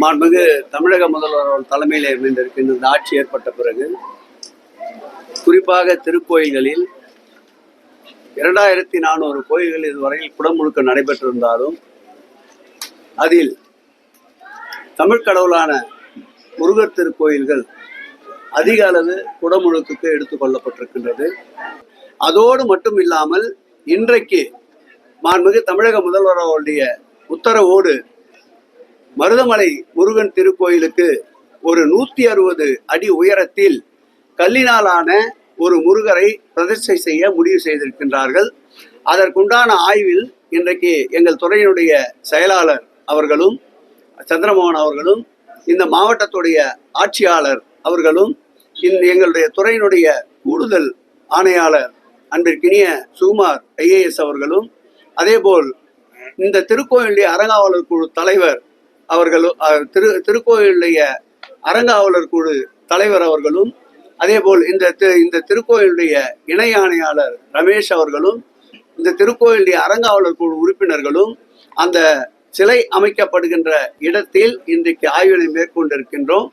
மாண்புமிகு தமிழக முதல்வர் அவர்கள் தலைமையில் அமைந்திருக்கின்ற இந்த ஆட்சி ஏற்பட்ட பிறகு குறிப்பாக திருக்கோயில்களில் இரண்டாயிரத்தி நானூறு கோயில்கள் இதுவரையில் குடமுழுக்க நடைபெற்றிருந்தாலும் அதில் தமிழ் கடவுளான முருகர் திருக்கோயில்கள் அதிக அளவு குடமுழுக்குக்கு எடுத்துக்கொள்ளப்பட்டிருக்கின்றது அதோடு மட்டும் இல்லாமல் இன்றைக்கு மாண்புமிகு தமிழக முதல்வர் அவருடைய உத்தரவோடு மருதமலை முருகன் திருக்கோயிலுக்கு ஒரு நூத்தி அறுபது அடி உயரத்தில் கல்லினாலான ஒரு முருகரை பிரதிஷ்டை செய்ய முடிவு செய்திருக்கின்றார்கள். அதற்குண்டான ஆய்வில் இன்றைக்கு எங்கள் துறையினுடைய செயலாளர் அவர்களும் சந்திரமோகன் அவர்களும் இந்த மாவட்டத்துடைய ஆட்சியாளர் அவர்களும் இந்த எங்களுடைய துறையினுடைய கூடுதல் ஆணையாளர் அன்பிற்கினிய சுகுமார் ஐஏஎஸ் அவர்களும் அதேபோல் இந்த திருக்கோயிலுடைய அறங்காவலர் குழு தலைவர் அவர்களும் திரு திருக்கோயிலுடைய அறங்காவலர் குழு தலைவர் அவர்களும் அதேபோல் இந்த இந்த திருக்கோயிலுடைய இணை ஆணையாளர் ரமேஷ் அவர்களும் இந்த திருக்கோயிலுடைய அறங்காவலர் குழு உறுப்பினர்களும் அந்த சிலை அமைக்கப்படுகின்ற இடத்தில் இன்றைக்கு ஆய்வினை மேற்கொண்டிருக்கின்றோம்.